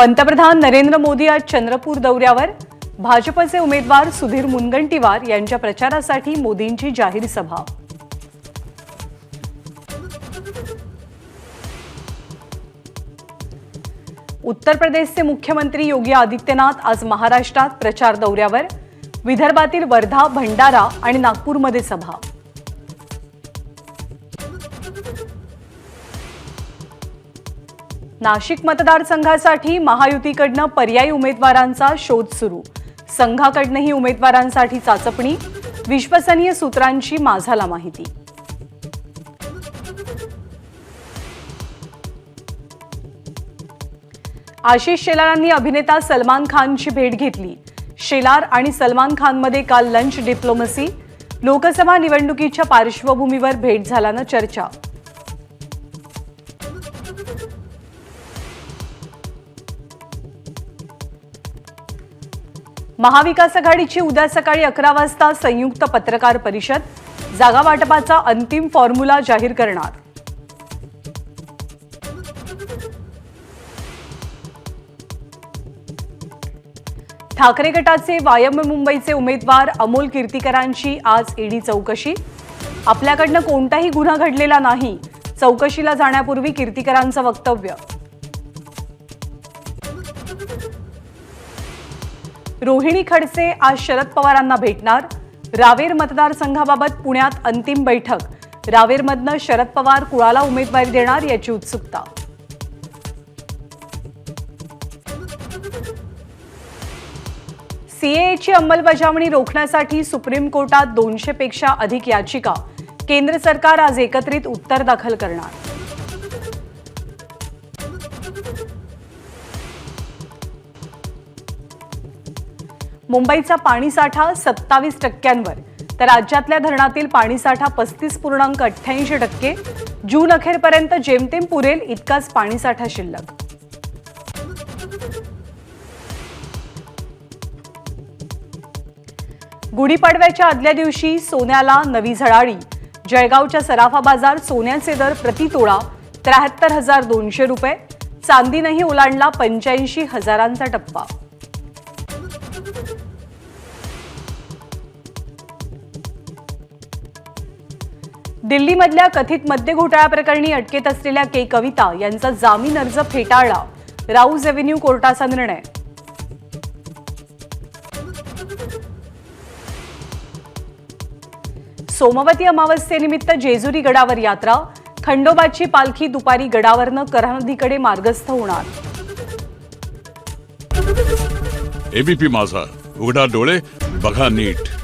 पंतप्रधान नरेंद्र मोदी आज चंद्रपूर दौऱ्यावर. भाजपचे उमेदवार सुधीर मुनगंटीवार यांच्या प्रचारासाठी मोदींची जाहीर सभा. उत्तर प्रदेशचे मुख्यमंत्री योगी आदित्यनाथ आज महाराष्ट्रात प्रचार दौऱ्यावर. विदर्भातील वर्धा भंडारा आणि नागपूरमध्ये सभा. नाशिक मतदारसंघासाठी महायुतीकडनं पर्यायी उमेदवारांचा शोध सुरू. संघाकडनंही उमेदवारांसाठी चाचपणी. विश्वसनीय सूत्रांची माझाला माहिती. आशिष शेलारांनी अभिनेता सलमान खानची भेट घेतली. शेलार आणि सलमान खानमध्ये काल लंच डिप्लोमसी. लोकसभा निवडणुकीच्या पार्श्वभूमीवर भेट झाल्यानं चर्चा. महाविकास आघाडीची उद्या सकाळी अकरा वाजता संयुक्त पत्रकार परिषद. जागा वाटपाचा अंतिम फॉर्म्युला जाहीर करणार. ठाकरे गटाचे वायम्य मुंबईचे उमेदवार अमोल कीर्तीकरांची आज ईडी चौकशी. आपल्याकडनं कोणताही गुन्हा घडलेला नाही. चौकशीला जाण्यापूर्वी कीर्तीकरांचं वक्तव्य. रोहिणी खडसे आज शरद पवारांना भेटणार. रावेर मतदारसंघाबाबत पुण्यात अंतिम बैठक. रावेरमधनं शरद पवार कुळाला उमेदवारी देणार याची उत्सुकता. सीएची अंमलबजावणी रोखण्यासाठी सुप्रीम कोर्टात दोनशे पेक्षा अधिक याचिका. केंद्र सरकार आज एकत्रित उत्तर दाखल करणार. मुंबईचा पाणीसाठा सत्तावीस टक्क्यांवर. तर राज्यातल्या धरणातील पाणीसाठा पस्तीस पूर्णांक अठ्ठ्याऐंशी टक्के. जून अखेरपर्यंत जेमतेम पुरेल इतकाच पाणीसाठा शिल्लक. गुढीपाडव्याच्या आदल्या दिवशी सोन्याला नवी झळाळी. जळगावच्या सराफा बाजार सोन्याचे दर प्रतितोळा त्र्याहत्तर हजार दोनशे रुपये. चांदीनंही ओलांडला पंच्याऐंशी हजारांचा टप्पा. दिल्लीमधल्या कथित मद्य घोटाळ्याप्रकरणी अटकेत असलेल्या के कविता यांचा जामीन अर्ज फेटाळला. राऊज एव्हेन्यू कोर्टाचा निर्णय. सोमवती अमावस्येनिमित्त जेजुरी गडावर यात्रा. खंडोबाची पालखी दुपारी गडावरनं करहनदीकडे मार्गस्थ होणार. एबीपी माझा. उघडा डोळे बघा नीट.